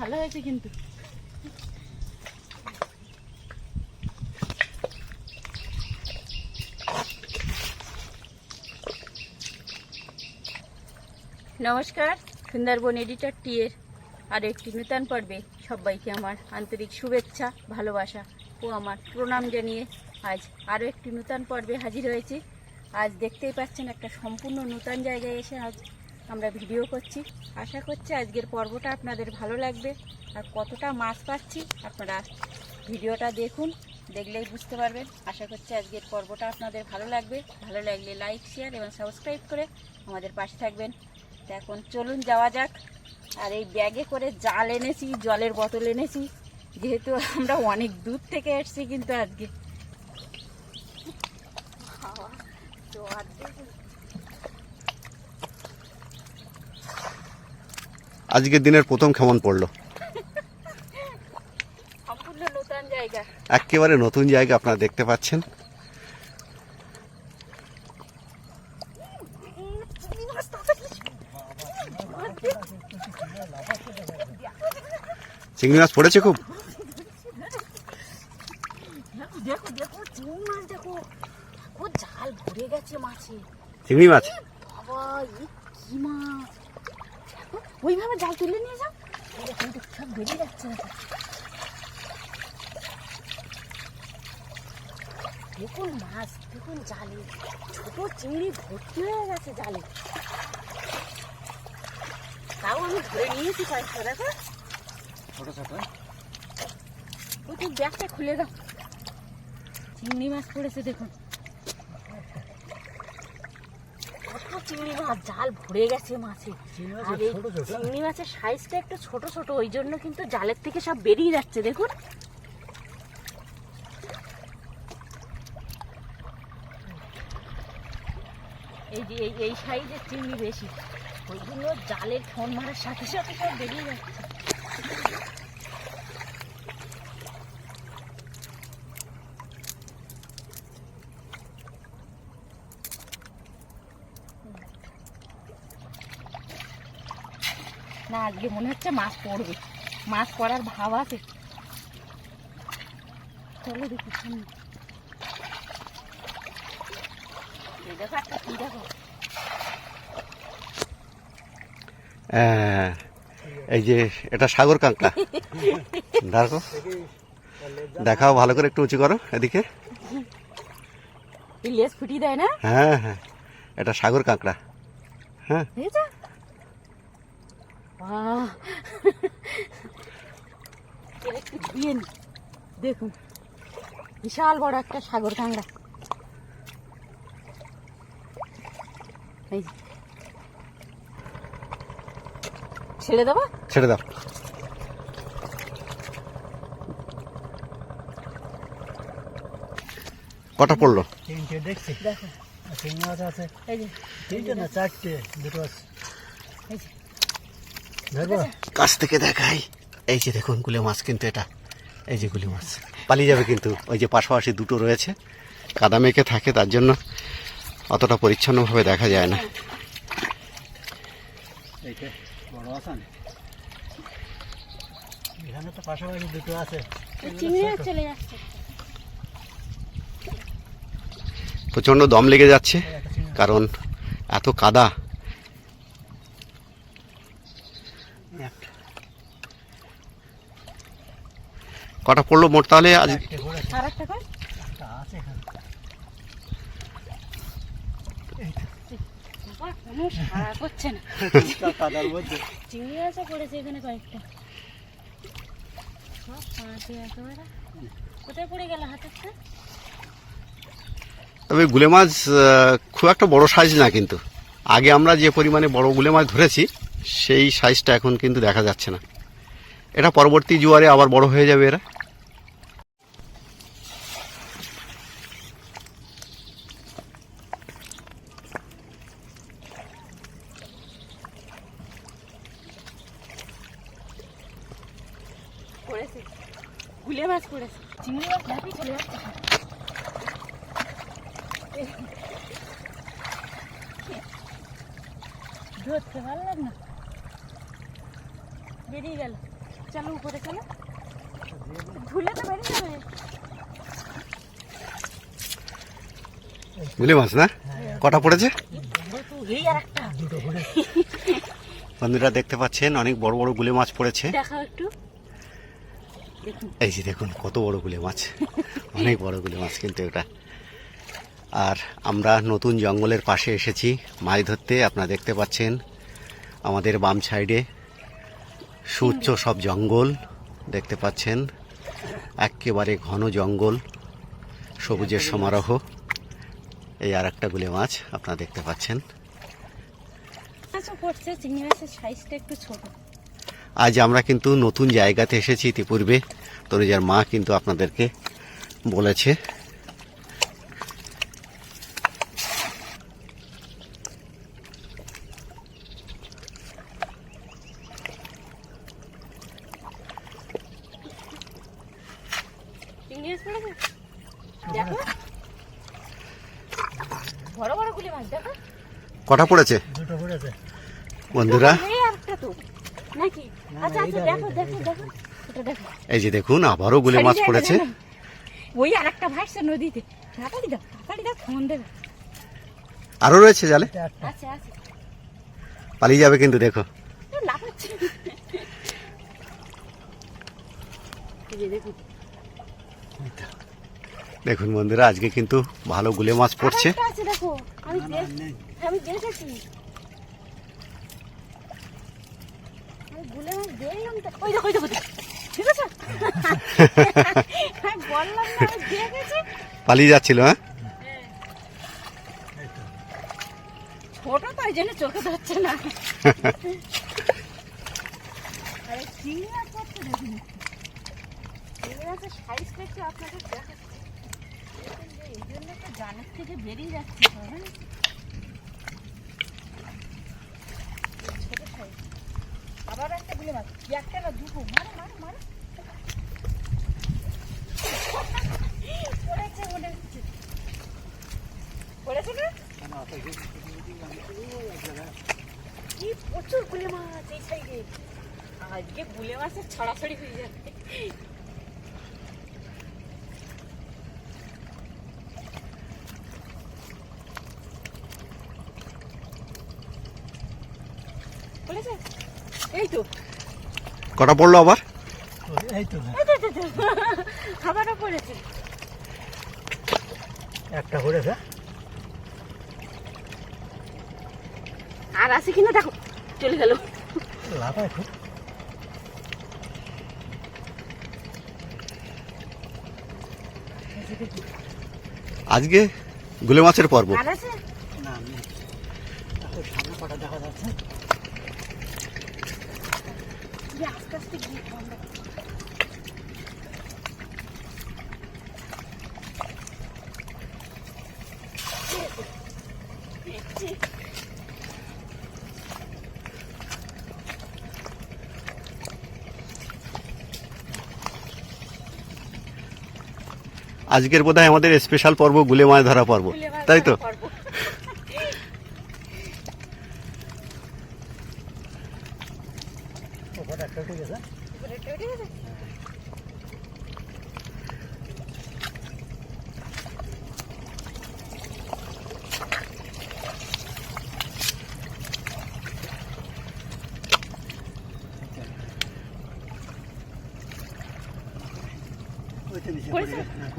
ভালো হয়েছে কিন্তু। নমস্কার, সুন্দরবন এডিটর টিয়ের আর একটি নূতন পর্বে সবাইকে আমার আন্তরিক শুভেচ্ছা, ভালোবাসা ও আমার প্রণাম জানিয়ে আজ আরও একটি নূতন পর্বে হাজির হয়েছি। আজ দেখতেই পাচ্ছেন একটা সম্পূর্ণ নূতন জায়গায় এসে আজ আমরা ভিডিও করছি। আশা করছি আজকের পর্বটা আপনাদের ভালো লাগবে আর কতটা মাছ পাচ্ছি আপনারা ভিডিওটা দেখুন দেখলেই বুঝতে পারবেন। আশা করছি আজকের পর্বটা আপনাদের ভালো লাগবে। ভালো লাগলে লাইক শেয়ার এবং সাবস্ক্রাইব করে আমাদের পাশে থাকবেন। তো এখন চলুন যাওয়া যাক। আর এই ব্যাগে করে জাল এনেছি জলের বোতল এনেছি। যেহেতু আমরা অনেক দূর থেকে এসেছি কিন্তু আজকে। হাওয়া, জোয়ার দেখুন। আজকের দিনের প্রথম কেমন পড়ল? একেবারে নতুন জায়গা আপনারা দেখতে পাচ্ছেন। চিংড়ি মাছ পড়েছে খুব? চিংড়ি মাছ মাছে। কি ওইভাবে জাল তুলে নিয়ে যাও। সব বেরিয়ে যাচ্ছে। দেখো দেখুন মাছ দেখুন জালে। ছোট চিংড়ি ভর্তি হয়ে গেছে জালে। তাও আমি ধরে নিয়েছি কয়েকটা দেখো। ছোট ছোট। ওই তুই ব্যাগটা খুলে দাও। চিংড়ি মাছ পড়েছে দেখুন কত চিংড়ি মাছ জাল ভরে গেছে মাছে। আর এই চিংড়ি মাছের সাইজটা একটু ছোট ছোট ওই জন্য কিন্তু জালের থেকে সব বেরিয়ে যাচ্ছে দেখুন। এই যে এই এই সাইজের চিংড়ি বেশি ওইগুলো জালের ফোন মারার সাথে সাথে সব বেরিয়ে যাচ্ছে। না আজকে মনে হচ্ছে মাছ পড়বে। মাছ পড়ার ভাব আছে। চলো দেখি এই দেখো একটা কি দেখো? হ্যাঁ, এই যে এটা সাগর কাঁকড়া। দেখো। দেখাও ভালো করে একটু উঁচু করো এদিকে। লেজ দেয় না? হ্যাঁ হ্যাঁ এটা সাগর কাঁকড়া। হ্যাঁ। দেখুন বিশাল বড় একটা সাগর কাঁকড়া। ছেড়ে দেবো? ছেড়ে দাও। কটা পড়ল? তিনটে দেখছি। দেখো। আছে। এই যে। তিনটে না চারটে দুটো আছে। এই কাছ থেকে দেখাই। এই যে দেখুন গুলে মাছ কিন্তু এটা। এই যে গুলি মাছ। পালিয়ে যাবে কিন্তু। ওই যে পাশাপাশি দুটো রয়েছে। কাদা মেখে থাকে তার জন্য অতটা পরিচ্ছন্নভাবে দেখা যায় না। এইটা বড় আসান এখানে তো পাশাপাশি দুটো আছে। এই চিংড়ি মাছ চলে যাচ্ছে। প্রচণ্ড দম লেগে যাচ্ছে। কারণ এত কাদা একটা কটা পড়ল মোট তাহলে আজ চারটে পড়েছে আর একটা কই একটা আছে এখানে বাবা কোনো সাড়া করছে না কাদার মধ্যে চিংড়ি মাছও পড়েছে এখানে কয়েকটা সব পাঁচে একেবারে পড়ল পড়ে তাহলে হাতেরটা তবে গুলে মাছ খুব একটা বড় সাইজ না কিন্তু। আগে আমরা যে পরিমাণে বড় গুলে মাছ ধরেছি সেই সাইজটা এখন কিন্তু দেখা যাচ্ছে না। এটা পরবর্তী জোয়ারে আবার বড় হয়ে যাবে এরা। পড়েছে গুলে মাছ পড়েছে চিংড়ি মাছ লাফিয়ে চলে যাচ্ছে। ধরতে পারলাম না। বেরিয়ে গেল। চলো উপরে চলো। ধুলে তো বেরিয়ে যাবে। গুলি মাছ না? কটা পড়েছে? বন্ধুরা দেখতে পাচ্ছেন অনেক বড় বড় গুলে মাছ পড়েছে। দেখাও একটু। এই যে দেখুন কত বড় গুলে মাছ। অনেক বড় গুলে মাছ কিন্তু এটা। আর আমরা নতুন জঙ্গলের পাশে এসেছি মাছ ধরতে। আপনারা দেখতে পাচ্ছেন আমাদের বাম সাইডে সুউচ্চ সব জঙ্গল দেখতে পাচ্ছেন। একেবারে ঘন জঙ্গল সবুজের সমারোহ। এই আর একটা গুলে মাছ আপনারা দেখতে পাচ্ছেন। মাছও পড়ছে চিংড়ি মাছের সাইজটা একটু ছোট। আজ আমরা কিন্তু নতুন জায়গাতে এসেছি ইতিপূর্বে। তনুজার মা কিন্তু আপনাদেরকে বলেছে। চিংড়ি মাছ পড়েছে? দেখো। বড় বড় গুলি মাছ দেখো। কটা পড়েছে? বন্ধুরা নাকি? আচ্ছা আচ্ছা দেখো দেখো দেখো এটা দেখো। এই যে দেখুন আবারও গুলে মাছ পড়েছে। ওই আর একটা ভাসছে নদীতে। তাড়াতাড়ি দাও তাড়াতাড়ি দাও ফোন দেবে। আরও রয়েছে জালে? আচ্ছা আচ্ছা। পালিয়ে যাবে কিন্তু দেখো। দেখুন। বন্ধুরা আজকে কিন্তু ভালো গুলে মাছ পড়ছে। আরেকটা। আমি দেখেছি আমি গুলে মাছ দেখলাম তো ওই দেখো ওই দেখো দেখো। ঠিক আছে আমি বললাম না আমি দেখেছি পালিয়ে যাচ্ছিল হ্যাঁ। ছোট তাই জন্য চোখে ধরছে না। আরে চিংড়ি পড়ছে দেখুন চিংড়ি মাছের সাইজটা একটু আপনাদের এই জন্য তো জানের থেকে বেরিয়ে যাচ্ছে হ্যাঁ এই ছোট সাইজ আবার একটা গুলি মাছ একটা না দুটো মারো মারো মারো পড়েছে মনে হচ্ছে পড়েছে না কেন অত কিছু আমি তো এক জায়গায় কি প্রচুর গুলে মাছ এই সাইডে আজকে গুলে মাছের ছড়াছড়ি হয়ে যাবে এই তো। কটা পড়ল আবার? এই তো। খাবারও পড়েছে। একটা করেছে আর আছে কিনা দেখো চলে গেল। আজকে গুলে মাছের পর্ব। না সামনে কটা দেখা যাচ্ছে। আজকের বোধহয় আমাদের স্পেশাল পর্ব গুলে মাছ ধরা পর্ব তাই তো ধরা পর্ব। ওখানে একটা উঠে গেছে উপরে একটা উঠে গেছে? ওইটা নিচে পড়ে পড়েছে? গেছে না পড়ে গেছে নিচে পড়ে গেছে কোথায় তাই না আমি কিন্তু এখনও দেখতে পাইনি এই না? এই তো এই তো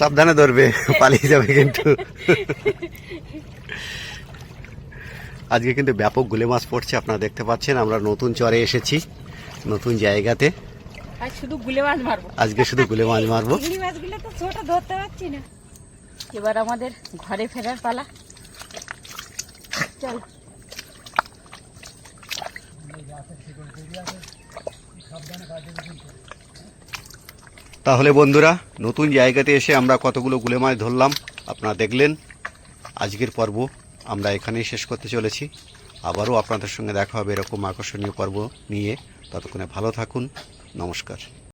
সাবধানে ধরবে পালিয়ে যাবে কিন্তু। আজকে কিন্তু ব্যাপক গুলে মাছ পড়ছে আপনারা দেখতে পাচ্ছেন আমরা নতুন চরে এসেছি নতুন জায়গাতে। শুধু গুলে মাছ মারবো। আজকে শুধু গুলে মাছ মারবো। মাছগুলো তো ছোট ধরতে পারছি না। এবার আমাদের ঘরে ফেরার পালা। চল। তাহলে বন্ধুরা, নতুন জায়গাতে এসে আমরা কতগুলো গুলে মাছ ধরলাম, আপনারা দেখলেন। আজকের পর্ব আমরা এখানেই শেষ করতে চলেছি। আবারও আপনাদের সঙ্গে দেখা হবে এরকম আকর্ষণীয় পর্ব নিয়ে। ততক্ষণে ভালো থাকুন। নমস্কার।